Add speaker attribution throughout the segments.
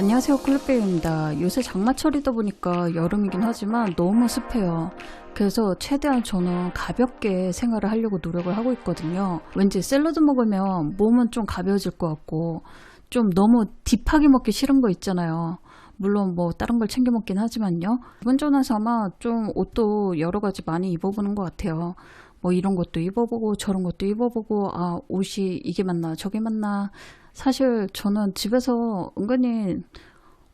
Speaker 1: 안녕하세요 클럽베이입니다. 요새 장마철이다 보니까 여름이긴 하지만 너무 습해요. 그래서 최대한 저는 가볍게 생활을 하려고 노력을 하고 있거든요. 왠지 샐러드 먹으면 몸은 좀 가벼워질 것 같고 좀 너무 딥하게 먹기 싫은 거 있잖아요. 물론 뭐 다른 걸 챙겨 먹긴 하지만요. 기분 전환 삼아 좀 옷도 여러 가지 많이 입어보는 것 같아요. 뭐 이런 것도 입어보고 저런 것도 입어보고 아 옷이 이게 맞나 저게 맞나. 사실 저는 집에서 은근히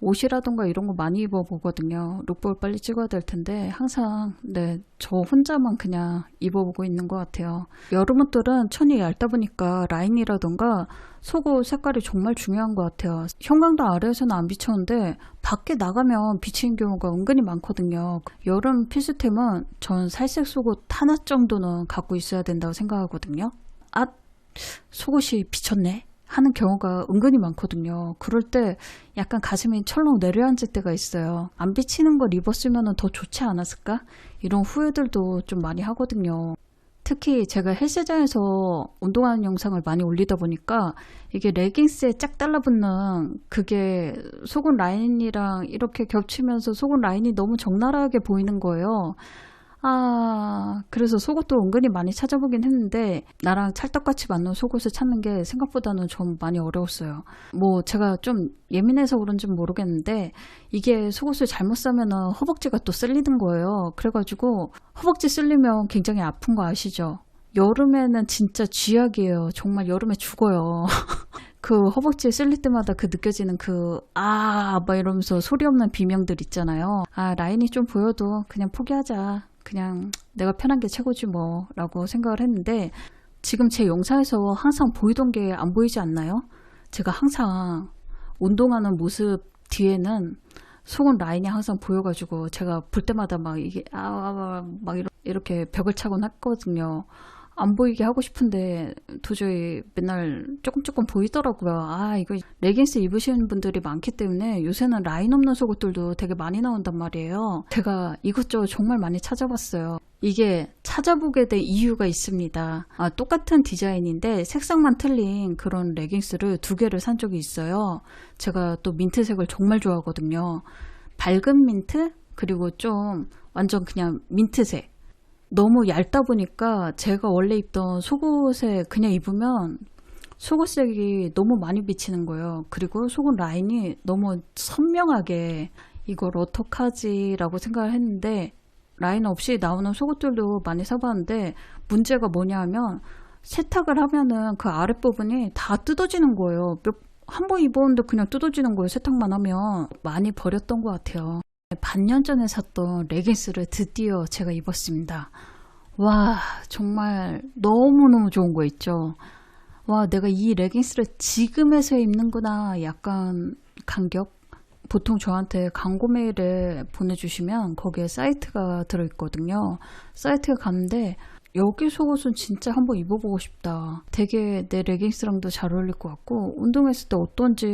Speaker 1: 옷이라던가 이런 거 많이 입어보거든요. 룩북을 빨리 찍어야 될 텐데 항상 네 저 혼자만 그냥 입어보고 있는 것 같아요. 여름 옷들은 천이 얇다 보니까 라인이라던가 속옷 색깔이 정말 중요한 것 같아요. 형광도 아래에서는 안 비쳤는데 밖에 나가면 비치는 경우가 은근히 많거든요. 여름 필수템은 전 살색 속옷 하나 정도는 갖고 있어야 된다고 생각하거든요. 아 속옷이 비쳤네. 하는 경우가 은근히 많거든요. 그럴 때 약간 가슴이 철렁 내려앉을 때가 있어요. 안 비치는 걸 입었으면 더 좋지 않았을까? 이런 후회들도 좀 많이 하거든요. 특히 제가 헬스장에서 운동하는 영상을 많이 올리다 보니까 이게 레깅스에 짝 달라붙는 그게 속은 라인이랑 이렇게 겹치면서 속은 라인이 너무 적나라하게 보이는 거예요. 아, 그래서 속옷도 은근히 많이 찾아보긴 했는데, 나랑 찰떡같이 맞는 속옷을 찾는 게 생각보다는 좀 많이 어려웠어요. 뭐, 제가 좀 예민해서 그런지 모르겠는데, 이게 속옷을 잘못 사면은 허벅지가 또 쓸리는 거예요. 그래가지고, 허벅지 쓸리면 굉장히 아픈 거 아시죠? 여름에는 진짜 쥐약이에요. 정말 여름에 죽어요. 그 허벅지에 쓸릴 때마다 그 느껴지는 그, 아, 막 이러면서 소리 없는 비명들 있잖아요. 아, 라인이 좀 보여도 그냥 포기하자. 그냥 내가 편한 게 최고지 뭐. 라고 생각을 했는데, 지금 제 영상에서 항상 보이던 게 안 보이지 않나요? 제가 항상 운동하는 모습 뒤에는 속은 라인이 항상 보여가지고 제가 볼 때마다 막 이게, 아, 아, 아, 이렇게 벽을 차곤 했거든요. 안 보이게 하고 싶은데 도저히 맨날 조금 조금 보이더라고요. 아, 이거 레깅스 입으시는 분들이 많기 때문에 요새는 라인 없는 속옷들도 되게 많이 나온단 말이에요. 제가 이것저것 정말 많이 찾아봤어요. 이게 찾아보게 된 이유가 있습니다. 아, 똑같은 디자인인데 색상만 틀린 그런 레깅스를 두 개를 산 적이 있어요. 제가 또 민트색을 정말 좋아하거든요. 밝은 민트? 그리고 좀 완전 그냥 민트색. 너무 얇다 보니까 제가 원래 입던 속옷에 그냥 입으면 속옷색이 너무 많이 비치는 거예요. 그리고 속옷 라인이 너무 선명하게 이걸 어떡하지 라고 생각을 했는데 라인 없이 나오는 속옷들도 많이 사봤는데 문제가 뭐냐 하면 세탁을 하면은 그 아랫부분이 다 뜯어지는 거예요. 한 번 입었는데 그냥 뜯어지는 거예요. 세탁만 하면 많이 버렸던 것 같아요. 반년 전에 샀던 레깅스를 드디어 제가 입었습니다. 와, 정말 너무너무 좋은 거 있죠. 와, 내가 이 레깅스를 지금에서 입는구나. 약간 감격? 보통 저한테 광고 메일을 보내주시면 거기에 사이트가 들어있거든요. 사이트에 갔는데 여기 속옷은 진짜 한번 입어보고 싶다. 되게 내 레깅스랑도 잘 어울릴 것 같고 운동했을 때 어떤지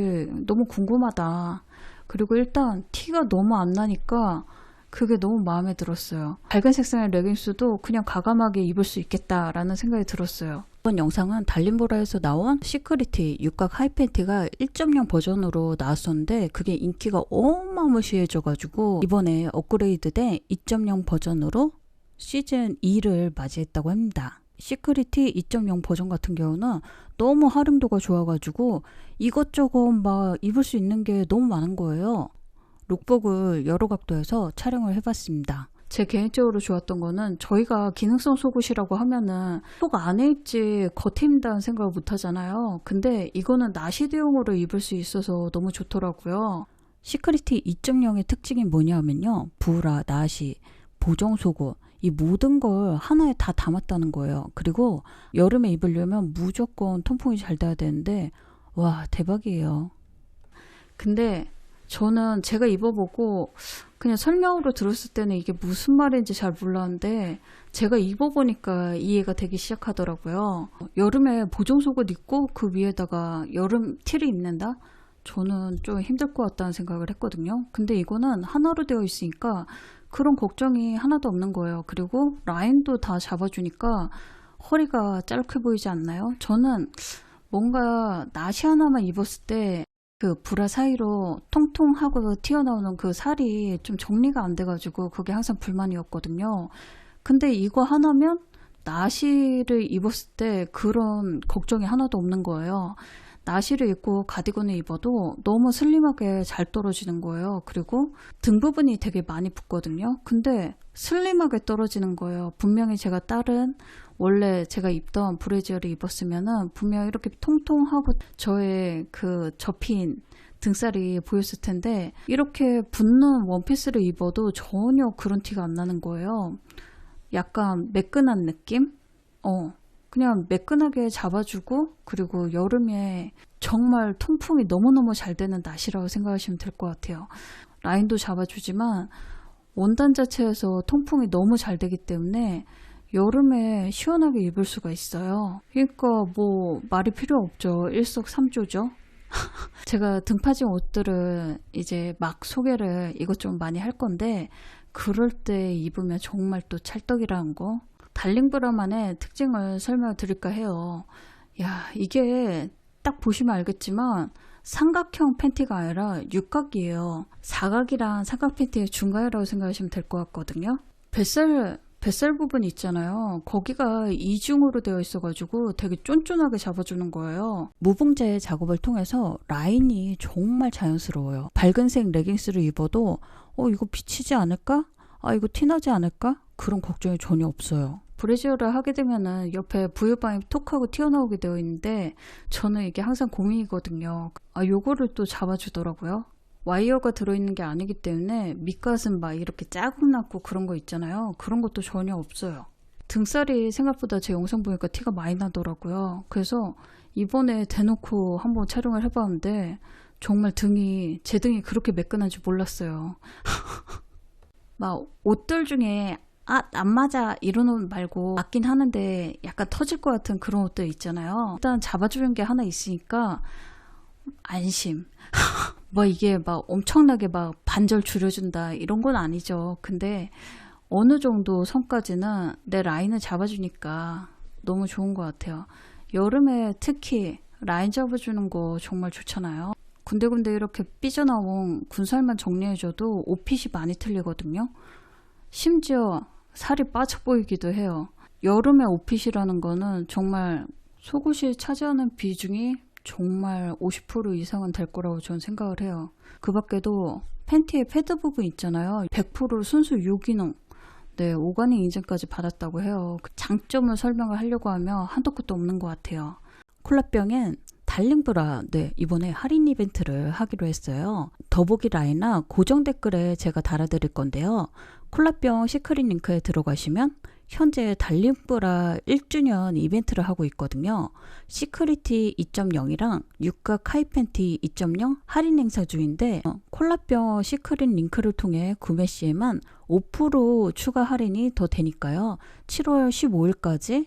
Speaker 1: 너무 궁금하다. 그리고 일단 티가 너무 안 나니까 그게 너무 마음에 들었어요. 밝은 색상의 레깅스도 그냥 과감하게 입을 수 있겠다라는 생각이 들었어요. 이번 영상은 달림보라에서 나온 시크리티 육각 하이팬티가 1.0 버전으로 나왔었는데 그게 인기가 어마무시해져가지고 이번에 업그레이드된 2.0 버전으로 시즌 2를 맞이했다고 합니다. 시크리티 2.0 버전 같은 경우는 너무 활용도가 좋아가지고 이것저것 막 입을 수 있는 게 너무 많은 거예요. 룩북을 여러 각도에서 촬영을 해봤습니다. 제 개인적으로 좋았던 거는 저희가 기능성 속옷이라고 하면은 속 안에 입지 겉에 입는다는 생각을 못 하잖아요. 근데 이거는 나시드용으로 입을 수 있어서 너무 좋더라고요. 시크리티 2.0의 특징이 뭐냐면요. 브라, 나시, 보정 속옷 이 모든 걸 하나에 다 담았다는 거예요. 그리고 여름에 입으려면 무조건 통풍이 잘 돼야 되는데 와 대박이에요. 근데 저는 제가 입어보고 그냥 설명으로 들었을 때는 이게 무슨 말인지 잘 몰랐는데 제가 입어보니까 이해가 되기 시작하더라고요. 여름에 보정 속옷 입고 그 위에다가 여름 티를 입는다? 저는 좀 힘들 것 같다는 생각을 했거든요. 근데 이거는 하나로 되어 있으니까 그런 걱정이 하나도 없는 거예요. 그리고 라인도 다 잡아주니까 허리가 짧게 보이지 않나요? 저는 뭔가 나시 하나만 입었을 때 그 브라 사이로 통통하고 튀어나오는 그 살이 좀 정리가 안 돼가지고 그게 항상 불만이었거든요. 근데 이거 하나면 나시를 입었을 때 그런 걱정이 하나도 없는 거예요. 나시를 입고 가디건을 입어도 너무 슬림하게 잘 떨어지는 거예요. 그리고 등 부분이 되게 많이 붙거든요. 근데 슬림하게 떨어지는 거예요. 분명히 제가 다른 원래 제가 입던 브래지어를 입었으면은 분명 이렇게 통통하고 저의 그 접힌 등살이 보였을 텐데 이렇게 붙는 원피스를 입어도 전혀 그런 티가 안 나는 거예요. 약간 매끈한 느낌? 어. 그냥 매끈하게 잡아주고 그리고 여름에 정말 통풍이 너무너무 잘 되는 나시라고 생각하시면 될 것 같아요. 라인도 잡아주지만 원단 자체에서 통풍이 너무 잘 되기 때문에 여름에 시원하게 입을 수가 있어요. 그러니까 뭐 말이 필요 없죠. 일석삼조죠. 제가 등파진 옷들을 이제 막 소개를 이것 좀 많이 할 건데 그럴 때 입으면 정말 또 찰떡이라는 거 달링브라만의 특징을 설명을 드릴까 해요. 야, 이게 딱 보시면 알겠지만 삼각형 팬티가 아니라 육각이에요. 사각이랑 삼각 팬티의 중간이라고 생각하시면 될 것 같거든요. 뱃살 뱃살 부분 있잖아요. 거기가 이중으로 되어 있어가지고 되게 쫀쫀하게 잡아주는 거예요. 무봉제 작업을 통해서 라인이 정말 자연스러워요. 밝은색 레깅스를 입어도 어 이거 비치지 않을까? 아 이거 티나지 않을까? 그런 걱정이 전혀 없어요. 브래지어를 하게 되면은 옆에 부유방이 톡하고 튀어나오게 되어 있는데 저는 이게 항상 고민이거든요. 아 요거를 또 잡아주더라고요. 와이어가 들어있는 게 아니기 때문에 밑가슴 막 이렇게 자국 났고 그런 거 있잖아요. 그런 것도 전혀 없어요. 등살이 생각보다 제 영상 보니까 티가 많이 나더라고요. 그래서 이번에 대놓고 한번 촬영을 해봤는데 정말 등이 제 등이 그렇게 매끈한지 몰랐어요. 막 옷들 중에 아, 안 맞아 옷 말고 맞긴 하는데 약간 터질 것 같은 그런 옷들 있잖아요. 일단 잡아주는 게 하나 있으니까 안심. 뭐 이게 막 엄청나게 막 반절 줄여준다 이런 건 아니죠. 근데 어느 정도 선까지는 내 라인을 잡아주니까 너무 좋은 것 같아요. 여름에 특히 라인 잡아주는 거 정말 좋잖아요. 군데군데 이렇게 삐져나온 군살만 정리해줘도 옷핏이 많이 틀리거든요. 심지어 살이 빠져 보이기도 해요. 여름에 옷핏이라는 거는 정말 속옷이 차지하는 비중이 정말 50% 이상은 될 거라고 저는 생각을 해요. 그 밖에도 팬티의 패드 부분 있잖아요. 100% 순수 유기농. 네, 오가닉 인증까지 받았다고 해요. 그 장점을 설명을 하려고 하면 한도 끝도 없는 것 같아요. 콜라병엔 달링브라 네 이번에 할인 이벤트를 하기로 했어요. 더보기 라인이나 고정 댓글에 제가 달아드릴 건데요. 콜라병 시크릿 링크에 들어가시면 현재 달림브라 1주년 이벤트를 하고 있거든요. 시크리티 2.0이랑 육각 하이팬티 2.0 할인 행사 중인데 어, 콜라병 시크릿 링크를 통해 구매 시에만 5% 추가 할인이 더 되니까요. 7월 15일까지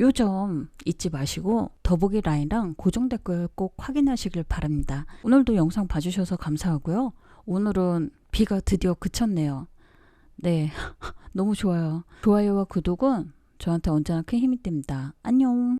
Speaker 1: 요점 잊지 마시고 더보기 라인랑 고정 댓글 꼭 확인하시길 바랍니다. 오늘도 영상 봐주셔서 감사하고요. 오늘은 비가 드디어 그쳤네요. 네, 너무 좋아요. 좋아요와 구독은 저한테 언제나 큰 힘이 됩니다. 안녕.